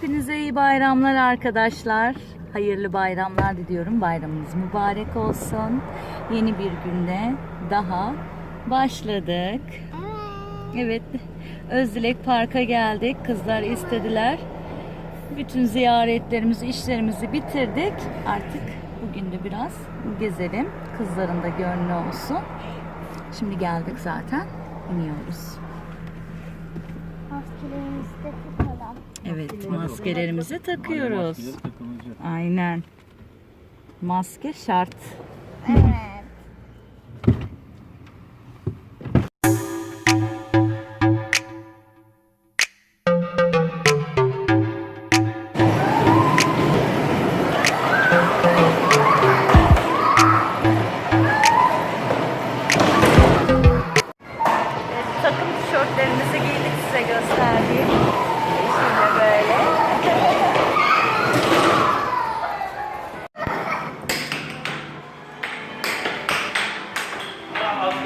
Hepinize iyi bayramlar arkadaşlar. Hayırlı bayramlar diliyorum. Bayramınız mübarek olsun. Yeni bir günde daha başladık. Evet. Özdilek Park'a geldik. Kızlar istediler. Bütün ziyaretlerimizi, işlerimizi bitirdik. Artık bugün de biraz gezelim. Kızların da gönlü olsun. Şimdi geldik zaten. İniyoruz. Maskelerimizi de. Evet, maskelerimizi takıyoruz. Aynen. Maske şart. Evet.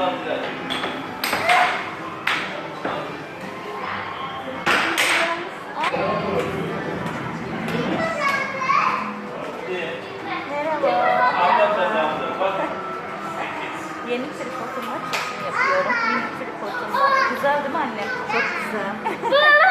Yeni tripodumla çekim yapıyorum. Yeni tripodumla. Güzel değil mi anne? Çok güzel.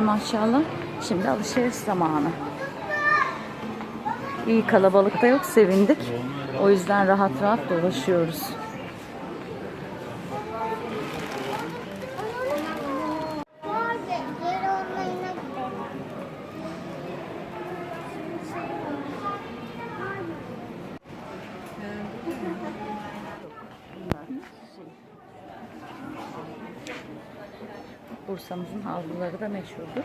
eğlendiler maşallah. Şimdi alışveriş zamanı. İyi kalabalık da yok sevindik. O yüzden rahat rahat dolaşıyoruz. Bursa'mızın havluları da meşhurdur.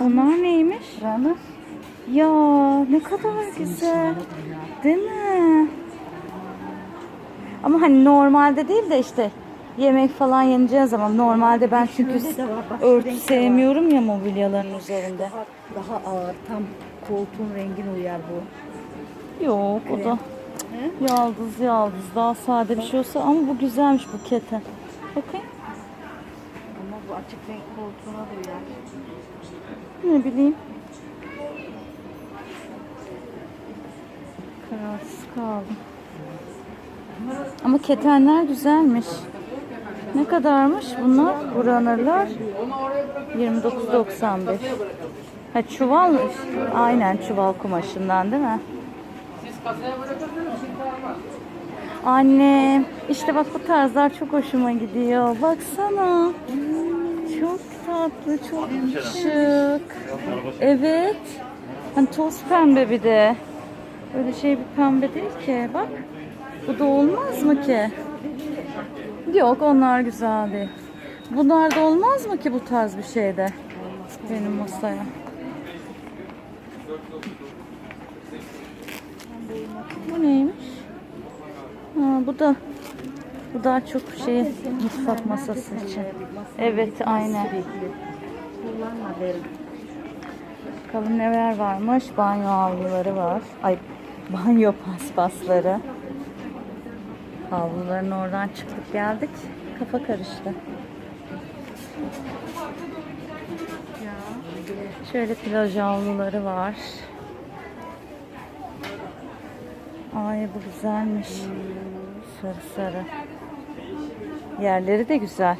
Onlar neymiş? Rana. Ya ne kadar güzel. Değil mi? Ama hani normalde değil de işte yemek falan yeneceği zaman normalde ben çünkü Şöyle de var, bak şu örtü renk de var. sevmiyorum ya mobilyaların üzerinde. Daha, daha ağır tam koltuğun rengine uyar bu. Yok o da He? yaldız yaldız daha sade bir şey olsa ama bu güzelmiş bukete. Bakayım. Ama bu açık renk koltuğuna da uyar. Ne bileyim. Kararsız kaldım. Ama ketenler güzelmiş. Ne kadarmış bunlar? Buranırlar 29.95. Ha çuval? Aynen çuval kumaşından değil mi? Anne, işte bak bu tarzlar çok hoşuma gidiyor. Baksana. Çok tatlı, çok şık. Evet. Hani toz pembe bir de. Öyle şey bir pembe değil ki. Bak. Bu da olmaz mı ki? Yok onlar güzel değil. Bunlar da olmaz mı ki bu tarz bir şeyde? Benim masaya. Bu neymiş? Ha, bu da bu daha çok şey mutfak masası için. Evet aynen. Bakalım neler varmış. Banyo havluları var. Ay banyo paspasları. Havluların oradan çıktık geldik. Kafa karıştı. Şöyle plaj havluları var. Ay bu güzelmiş. Sarı sarı. Yerleri de güzel.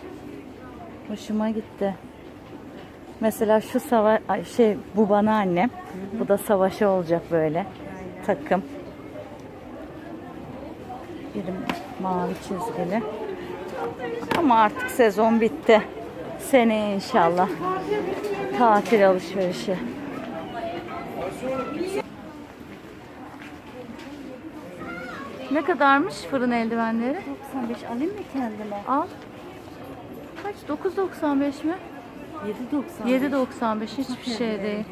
Hoşuma gitti. Mesela şu sava ay şey bu bana annem. Bu da savaşı olacak böyle. Takım. Birim mavi çizgili. Ama artık sezon bitti. Seneye inşallah. Tatil alışverişi. Ne kadarmış fırın eldivenleri? 95 alayım mı kendime? Al. Kaç? 9.95 mi? 7.90. 7.95 hiçbir şey değil.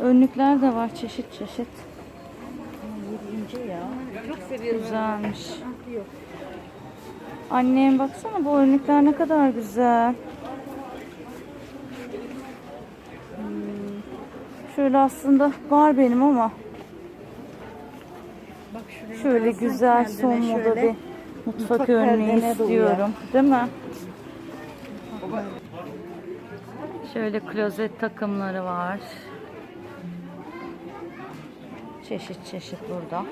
Önlükler de var çeşit çeşit. İnce ya. Çok seviyorum. Güzelmiş. Annem baksana bu önlükler ne kadar güzel. Hmm. Şöyle aslında var benim ama Bak şöyle güzel son moda bir mutfak mutfak de istiyorum. Değil mi? Şöyle klozet takımları var. Çeşit çeşit burada.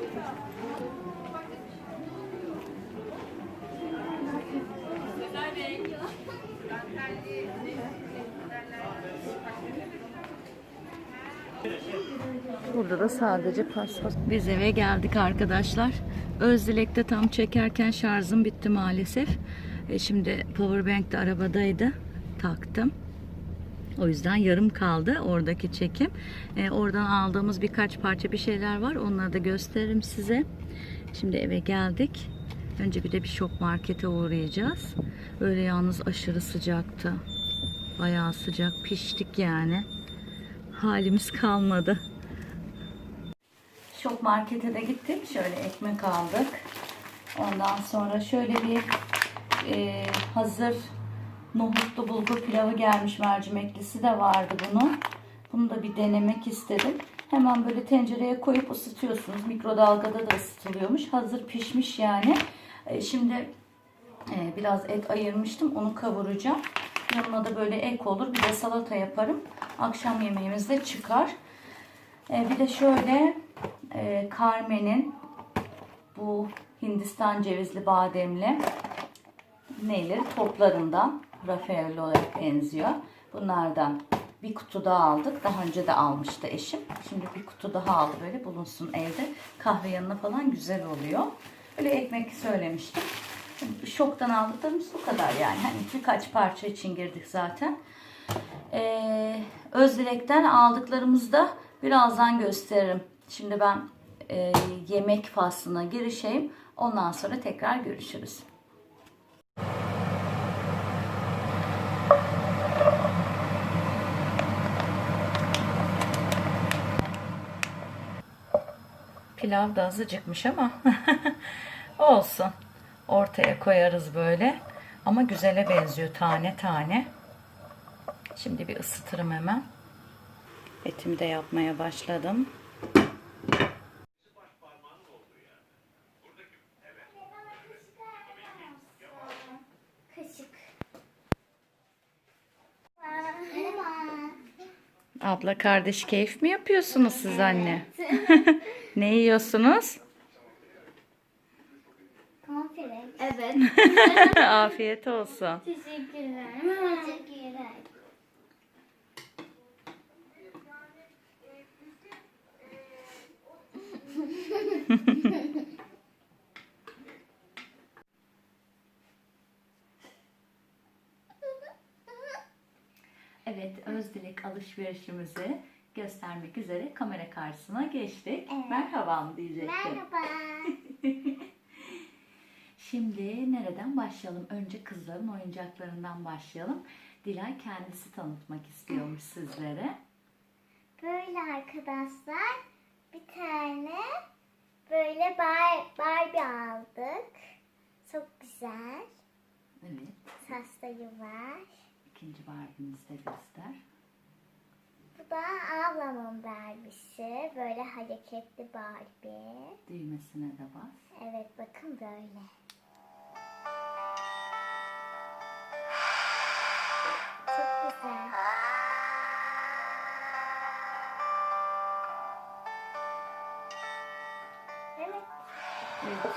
Burada da sadece paspas. Biz eve geldik arkadaşlar. Özdilek'te tam çekerken şarjım bitti maalesef. E şimdi powerbank de arabadaydı. Taktım. O yüzden yarım kaldı oradaki çekim. E, oradan aldığımız birkaç parça bir şeyler var. Onları da gösteririm size. Şimdi eve geldik. Önce bir de bir şok markete uğrayacağız. Öyle yalnız aşırı sıcaktı. Bayağı sıcak. Piştik yani. Halimiz kalmadı. Şok markete de gittik. Şöyle ekmek aldık. Ondan sonra şöyle bir e, hazır nohutlu bulgur pilavı gelmiş mercimeklisi de vardı bunun. Bunu da bir denemek istedim. Hemen böyle tencereye koyup ısıtıyorsunuz. Mikrodalgada da ısıtılıyormuş. Hazır pişmiş yani. E, şimdi e, biraz et ayırmıştım. Onu kavuracağım. Yanına da böyle ek olur. Bir de salata yaparım. Akşam yemeğimiz de çıkar. E, bir de şöyle Carmen'in bu Hindistan cevizli bademli neyleri toplarından Raffaello'ya benziyor. Bunlardan bir kutu daha aldık. Daha önce de almıştı eşim. Şimdi bir kutu daha aldı böyle bulunsun evde. Kahve yanına falan güzel oluyor. Böyle ekmek söylemiştim. Şoktan aldıklarımız bu kadar yani. Hani birkaç parça için girdik zaten. Ee, Özdilek'ten aldıklarımızı da birazdan gösteririm. Şimdi ben e, yemek faslına girişeyim. Ondan sonra tekrar görüşürüz. Pilav da azıcıkmış ama olsun. Ortaya koyarız böyle. Ama güzele benziyor tane tane. Şimdi bir ısıtırım hemen. Etimi de yapmaya başladım. Abla kardeş keyif mi yapıyorsunuz siz anne? ne yiyorsunuz? Konferans. Evet. Afiyet olsun. Teşekkürler. Teşekkürler. Evet, Özdilek alışverişimizi göstermek üzere kamera karşısına geçtik. Evet. Merhaba mı diyecektim. Merhaba. Şimdi nereden başlayalım? Önce kızların oyuncaklarından başlayalım. Dilay kendisi tanıtmak istiyormuş sizlere. Böyle arkadaşlar bir tane böyle Bar- Barbie aldık. Çok güzel. Evet, Saçları var. ikinci Barbie'mizi de göster. Bu da ablamın Barbie'si. Böyle hareketli Barbie. Düğmesine de bas. Evet bakın böyle. Çok güzel. Evet. Evet.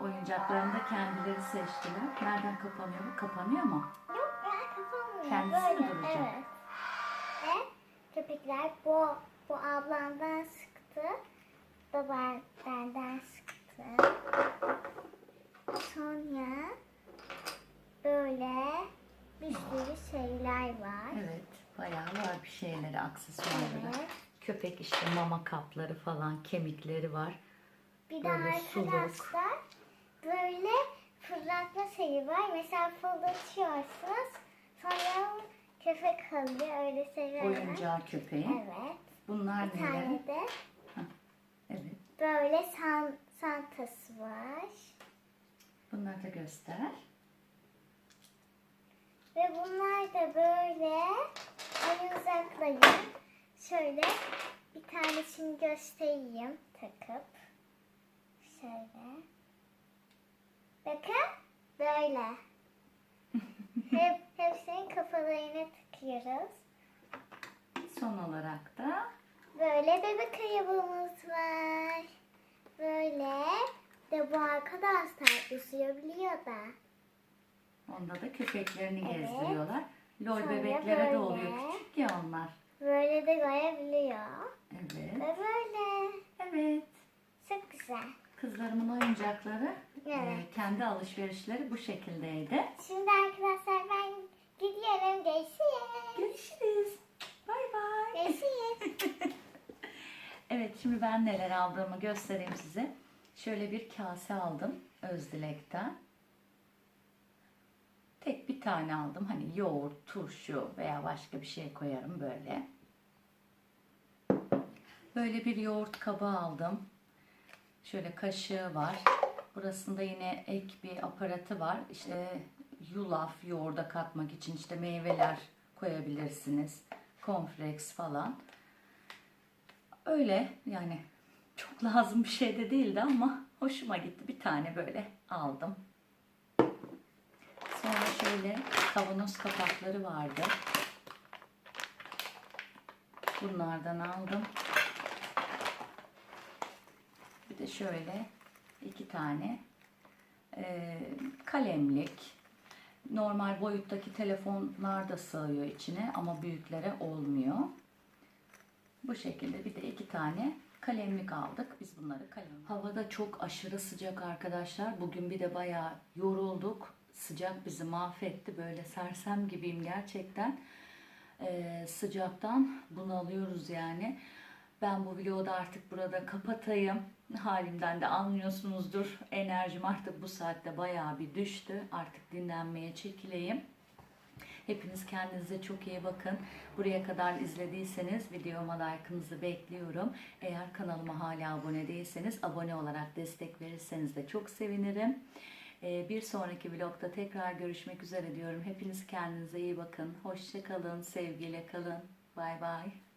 Oyuncaklarını da kendileri seçtiler. Nereden kapanıyor bu? Kapanıyor mu? Yok ya kapanmıyor. Kendisi mi Böyle, duracak? Evet. Köpekler bu, bu ablamdan sıktı. Da ben, benden sıktı. Sonra böyle bir sürü şeyler var. Evet. Bayağı var bir şeyleri, aksesuarları. Evet. Köpek işte mama kapları falan, kemikleri var. Bir de Böyle suluk. arkadaşlar böyle fırlatma şeyi var. Mesela fırlatıyorsunuz. Sonra köpek kalıyor. Öyle var. Oyuncağı köpeği. Evet. Bunlar Bir neler? tane de Evet. böyle san, santası var. Bunları da göster. Ve bunlar da böyle oyuncaklayın. Şöyle bir tanesini göstereyim takıp. Şöyle. Bakın böyle. Hep, hepsinin kafalarına takıyoruz. Son olarak da Böyle bebek arabamız var. Böyle de bu arkadaşlar üzülebiliyor da. onda da köpeklerini Evet. gezdiriyorlar. Lol Sonra bebeklere de böyle. oluyor küçük ya onlar. Böyle de görebiliyor. Evet. Ve böyle. Evet. Çok güzel. Kızlarımın oyuncakları Evet. e, kendi alışverişleri bu şekildeydi. Şimdi arkadaşlar ben gidiyorum. Görüşürüz. Görüşürüz. Bay bay. Görüşürüz. Evet şimdi ben neler aldığımı göstereyim size. Şöyle bir kase aldım Özdilek'ten. Tek bir tane aldım. Hani yoğurt, turşu veya başka bir şey koyarım böyle. Böyle bir yoğurt kabı aldım. Şöyle kaşığı var. Burasında yine ek bir aparatı var. İşte yulaf yoğurda katmak için işte meyveler koyabilirsiniz. Cornflakes falan. Öyle yani çok lazım bir şey de değildi ama hoşuma gitti. Bir tane böyle aldım. Sonra şöyle kavanoz kapakları vardı. Bunlardan aldım. Bir de şöyle iki tane e, kalemlik. Normal boyuttaki telefonlar da sığıyor içine ama büyüklere olmuyor. Bu şekilde bir de iki tane kalemlik aldık. Biz bunları kalem. Havada çok aşırı sıcak arkadaşlar. Bugün bir de bayağı yorulduk. Sıcak bizi mahvetti. Böyle sersem gibiyim gerçekten. Ee, sıcaktan bunalıyoruz yani. Ben bu vlogu da artık burada kapatayım. Halimden de anlıyorsunuzdur. Enerjim artık bu saatte bayağı bir düştü. Artık dinlenmeye çekileyim. Hepiniz kendinize çok iyi bakın. Buraya kadar izlediyseniz videoma like'ınızı bekliyorum. Eğer kanalıma hala abone değilseniz abone olarak destek verirseniz de çok sevinirim. Ee, Bir sonraki vlogda tekrar görüşmek üzere diyorum. Hepiniz kendinize iyi bakın. Hoşçakalın, sevgiyle kalın. Bay bay.